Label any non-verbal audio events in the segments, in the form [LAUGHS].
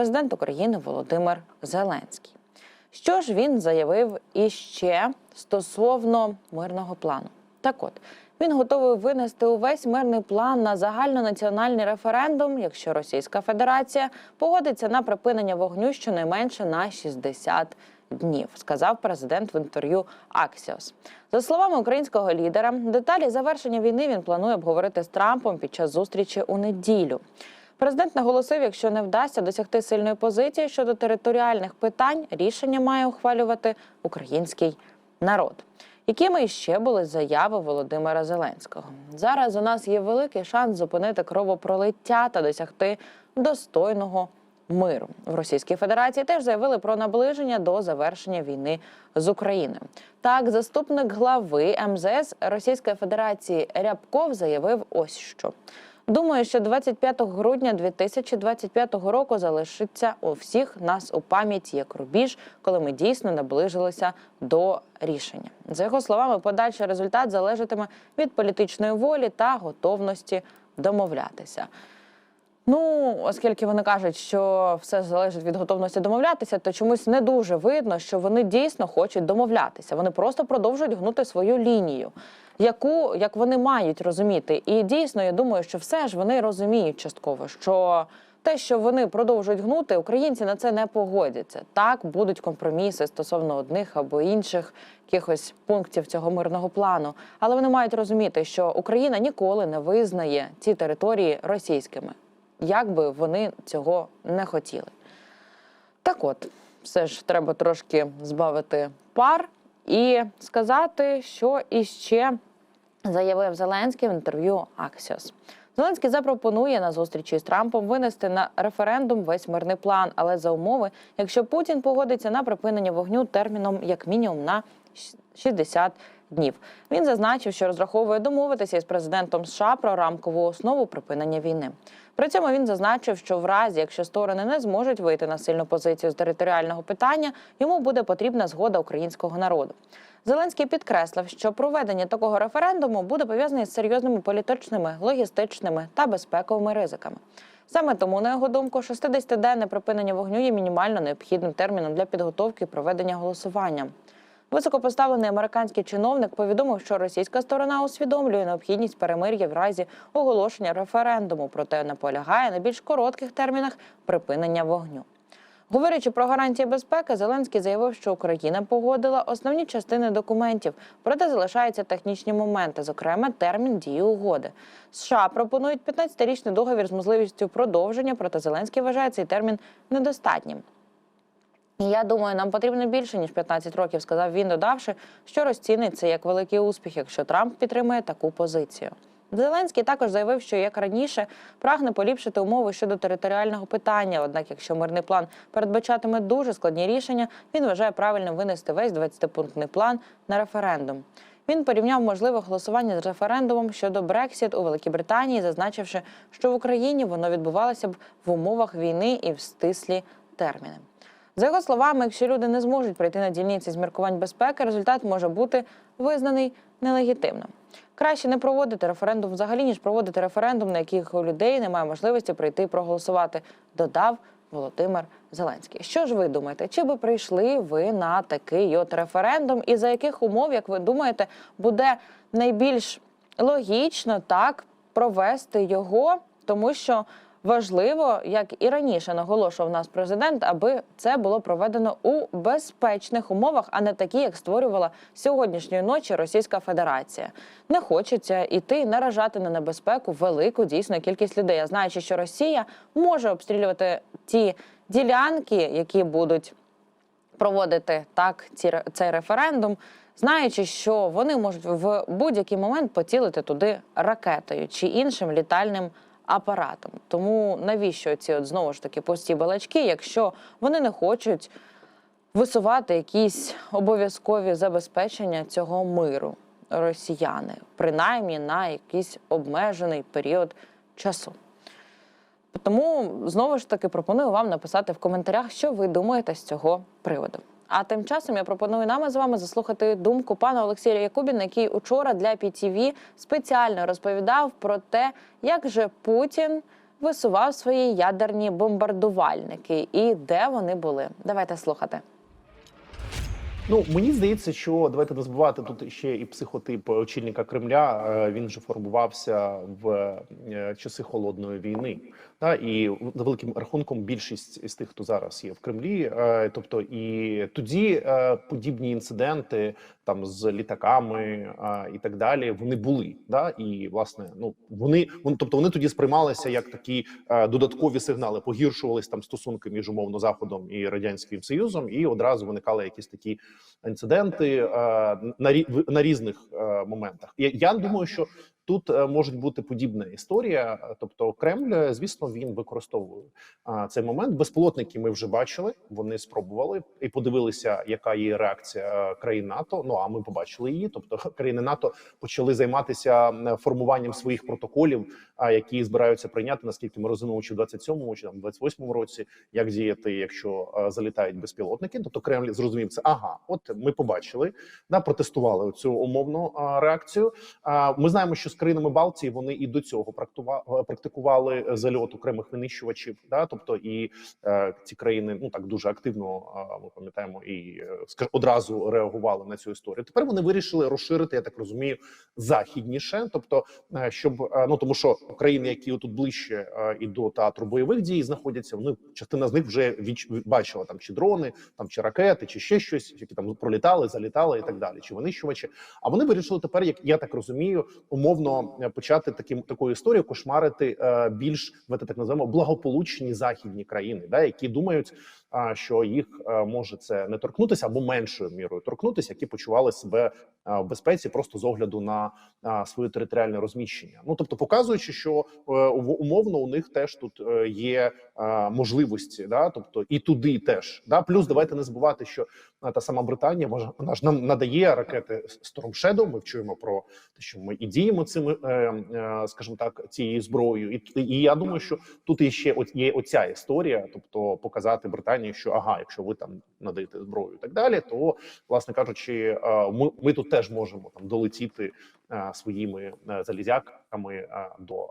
президент України Володимир Зеленський. Що ж він заявив іще стосовно мирного плану? Так от він готовий винести увесь мирний план на загальнонаціональний референдум, якщо Російська Федерація погодиться на припинення вогню щонайменше на 60 днів, сказав президент в інтерв'ю Аксіос. За словами українського лідера, деталі завершення війни він планує обговорити з Трампом під час зустрічі у неділю. Президент наголосив, якщо не вдасться досягти сильної позиції щодо територіальних питань, рішення має ухвалювати український народ. Якими іще були заяви Володимира Зеленського? Зараз у нас є великий шанс зупинити кровопролиття та досягти достойного миру. В Російській Федерації теж заявили про наближення до завершення війни з Україною. Так, заступник глави МЗС Російської Федерації Рябков заявив ось що. Думаю, що 25 грудня 2025 року залишиться у всіх нас у пам'яті як рубіж, коли ми дійсно наближилися до рішення. За його словами, подальший результат залежатиме від політичної волі та готовності домовлятися. Ну, оскільки вони кажуть, що все залежить від готовності домовлятися, то чомусь не дуже видно, що вони дійсно хочуть домовлятися. Вони просто продовжують гнути свою лінію, яку як вони мають розуміти. І дійсно, я думаю, що все ж вони розуміють частково, що те, що вони продовжують гнути, українці на це не погодяться. Так будуть компроміси стосовно одних або інших якихось пунктів цього мирного плану. Але вони мають розуміти, що Україна ніколи не визнає ці території російськими як би вони цього не хотіли. Так от, все ж треба трошки збавити пар і сказати, що іще заявив Зеленський в інтерв'ю Аксіос. Зеленський запропонує на зустрічі з Трампом винести на референдум весь мирний план, але за умови, якщо Путін погодиться на припинення вогню терміном як мінімум на 60 днів. Він зазначив, що розраховує домовитися із президентом США про рамкову основу припинення війни. При цьому він зазначив, що в разі, якщо сторони не зможуть вийти на сильну позицію з територіального питання, йому буде потрібна згода українського народу. Зеленський підкреслив, що проведення такого референдуму буде пов'язане з серйозними політичними, логістичними та безпековими ризиками. Саме тому, на його думку, 60-денне припинення вогню є мінімально необхідним терміном для підготовки і проведення голосування. Високопоставлений американський чиновник повідомив, що російська сторона усвідомлює необхідність перемир'я в разі оголошення референдуму, проте наполягає на більш коротких термінах припинення вогню. Говорячи про гарантії безпеки, Зеленський заявив, що Україна погодила основні частини документів, проте залишаються технічні моменти, зокрема термін дії угоди. США пропонують 15-річний договір з можливістю продовження, проте Зеленський вважає цей термін недостатнім. Я думаю, нам потрібно більше ніж 15 років, сказав він, додавши, що розцінить це як великий успіх, якщо Трамп підтримує таку позицію. Зеленський також заявив, що як раніше прагне поліпшити умови щодо територіального питання. Однак, якщо мирний план передбачатиме дуже складні рішення, він вважає правильним винести весь 20-пунктний план на референдум. Він порівняв можливе голосування з референдумом щодо Брексіт у Великій Британії, зазначивши, що в Україні воно відбувалося б в умовах війни і в стислі терміни. За його словами, якщо люди не зможуть прийти на дільниці з міркувань безпеки, результат може бути визнаний нелегітимним. Краще не проводити референдум взагалі, ніж проводити референдум, на яких у людей немає можливості прийти проголосувати, додав Володимир Зеленський. Що ж ви думаєте? Чи би прийшли ви на такий от референдум? І за яких умов, як ви думаєте, буде найбільш логічно так провести його, тому що Важливо, як і раніше наголошував нас президент, аби це було проведено у безпечних умовах, а не такі, як створювала сьогоднішньої ночі Російська Федерація. Не хочеться іти наражати на небезпеку велику дійсно кількість людей. А знаючи, що Росія може обстрілювати ті ділянки, які будуть проводити так ці цей референдум. Знаючи, що вони можуть в будь-який момент поцілити туди ракетою чи іншим літальним апаратом. Тому навіщо ці от знову ж таки пусті балачки, якщо вони не хочуть висувати якісь обов'язкові забезпечення цього миру росіяни, принаймні на якийсь обмежений період часу. Тому знову ж таки пропоную вам написати в коментарях, що ви думаєте з цього приводу. А тим часом я пропоную нам з вами заслухати думку пана Олексія Якубіна, який учора для PTV спеціально розповідав про те, як же Путін висував свої ядерні бомбардувальники і де вони були. Давайте слухати. Ну мені здається, що давайте не забувати тут ще і психотип очільника Кремля. Е, Він же формувався в е, часи холодної війни. Та і за великим рахунком більшість із тих, хто зараз є в Кремлі, е, тобто і тоді подібні інциденти там з літаками а, і так далі, вони були. Да? І власне, ну вони вони, тобто вони тоді сприймалися як такі а, додаткові сигнали, погіршувались там стосунки між умовно заходом і радянським союзом, і одразу виникали якісь такі інциденти а, на в- на різних а, моментах. Я, я думаю, що тут е, може бути подібна історія. Тобто, Кремль, е, звісно, він використовує цей момент. Безпілотники ми вже бачили. Вони спробували і подивилися, яка є реакція е, країн НАТО. Ну а ми побачили її. Тобто, [LAUGHS] країни НАТО почали займатися формуванням своїх протоколів, які збираються прийняти, наскільки ми розуміємо, чи в 27-му, чи там 28-му році, як діяти, якщо залітають безпілотники. Тобто Кремль зрозумів це. Ага, от ми побачили, да, протестували цю умовну реакцію. Ми знаємо, що з країнами Балтії вони і до цього практува- практикували зальот окремих винищувачів. Да, тобто і е, ці країни ну так дуже активно е, ми пам'ятаємо і е, одразу реагували на цю історію. Тепер вони вирішили розширити, я так розумію, західніше, тобто е, щоб е, ну тому, що країни, які тут ближче е, і до театру бойових дій знаходяться, вони частина з них вже відч... бачила там чи дрони, там чи ракети, чи ще щось, які там пролітали, залітали і так далі, чи винищувачі. А вони вирішили тепер, як я так розумію, умовно е, почати таким такою історією кошмарити е, більш давайте так називаємо благополучні західні країни, да, які думають, що їх е, може це не торкнутися або меншою мірою торкнутися, які почували себе в безпеці просто з огляду на своє територіальне розміщення. Ну тобто, показуючи, що е, умовно у них теж тут е, є е, можливості, да, тобто і туди теж. Да, плюс давайте не забувати, що е, та сама Британія вона, ж нам надає ракети Storm Shadow, Ми вчуємо про те, що ми і діємо цими, е, е, скажімо так, цією зброєю. І, і я думаю, що тут є ще є оця історія, тобто показати Британії, що ага, якщо ви там надаєте зброю і так далі, то власне кажучи, е, ми, ми тут теж можемо там долетіти е, своїми е, залізяками е, до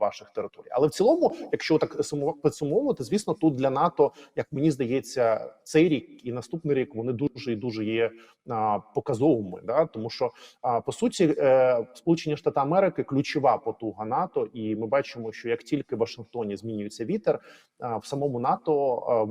ваших територій. Але в цілому, якщо так підсумовувати, звісно, тут для НАТО, як мені здається, цей рік і наступний рік вони дуже і дуже є показовими. Да? Тому що по суті, Сполучені Штати Америки ключова потуга НАТО, і ми бачимо, що як тільки в Вашингтоні змінюється вітер, в самому НАТО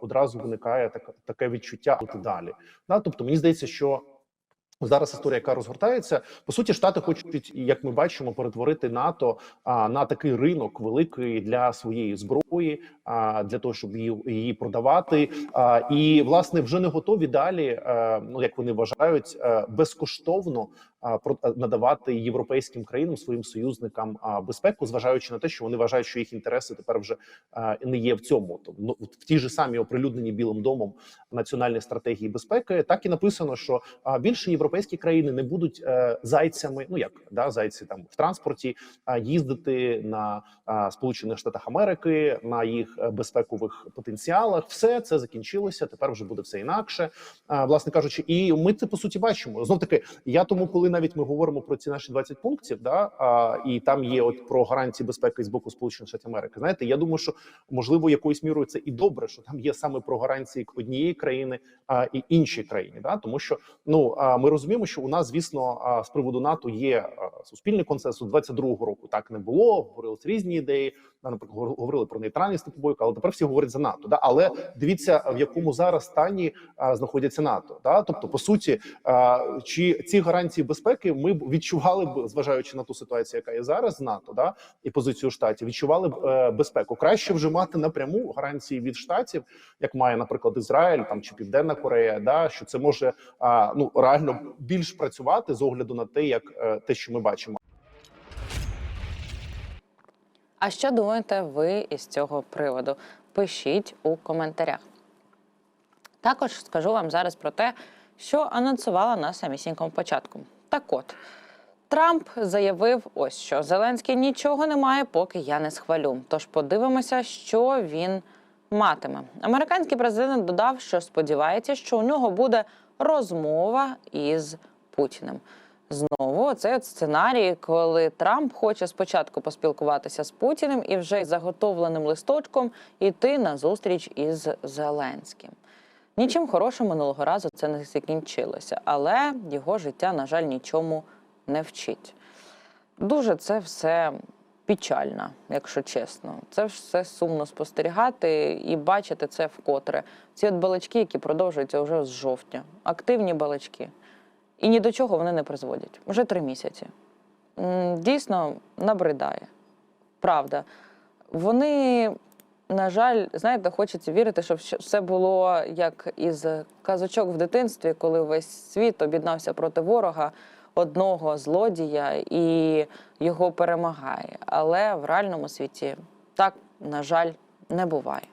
одразу виникає так, таке відчуття «От далі. Да? Тобто мені здається, що. Зараз історія, яка розгортається, по суті, штати хочуть, як ми бачимо, перетворити НАТО а, на такий ринок великий для своєї зброї, а, для того, щоб її, її продавати. А, і власне вже не готові далі. а, ну як вони вважають, а, безкоштовно е, надавати європейським країнам своїм союзникам безпеку, зважаючи на те, що вони вважають, що їх інтереси тепер вже не є в цьому. Тобто, в тій же самій оприлюдненій білим домом національної стратегії безпеки, так і написано, що більше європейські країни не будуть е, зайцями. Ну як да, зайці там в транспорті, їздити на Сполучених Штатах Америки на їх е, безпекових потенціалах. Все це закінчилося. Тепер вже буде все інакше. Власне кажучи, і ми це по суті бачимо. Знов таки, я тому, коли навіть ми говоримо про ці наші 20 пунктів, да а, і там є от про гарантії безпеки з боку Сполучених Штатів Америки. Знаєте, я думаю, що можливо якоюсь мірою це і добре, що там є саме про гарантії однієї країни а, і іншій країні. Да, тому що ну а, ми розуміємо, що у нас, звісно, а, з приводу НАТО є а, суспільний консенсус. 22-го року так не було. Говорились різні ідеї. Да, наприклад, говор- говорили про нейтральність типу бойка, але тепер всі говорять за НАТО. Да, але дивіться, в якому зараз стані а, знаходяться НАТО. Да, тобто, по суті, а, чи ці гарантії безпеки ми б відчували б, зважаючи на ту ситуацію, яка є зараз НАТО, да і позицію штатів, відчували б е, безпеку. Краще вже мати напряму гарантії від штатів, як має, наприклад, Ізраїль там чи Південна Корея, да що це може а, ну реально більш працювати з огляду на те, як е, те, що ми бачимо. А що думаєте ви із цього приводу? Пишіть у коментарях. Також скажу вам зараз про те, що анонсувала на самісінькому початку. Так от, Трамп заявив, ось що Зеленський нічого не має, поки я не схвалю. Тож подивимося, що він матиме. Американський президент додав, що сподівається, що у нього буде розмова із Путіним. Знову от сценарій, коли Трамп хоче спочатку поспілкуватися з Путіним і вже заготовленим листочком іти на зустріч із Зеленським. Нічим хорошим минулого разу це не закінчилося, але його життя, на жаль, нічому не вчить. Дуже це все печально, якщо чесно. Це все сумно спостерігати і бачити це вкотре. Ці от балачки, які продовжуються вже з жовтня, активні балачки. І ні до чого вони не призводять. Уже три місяці. Дійсно набридає. Правда. Вони, на жаль, знаєте, хочеться вірити, щоб все було як із казочок в дитинстві, коли весь світ об'єднався проти ворога одного злодія і його перемагає. Але в реальному світі так, на жаль, не буває.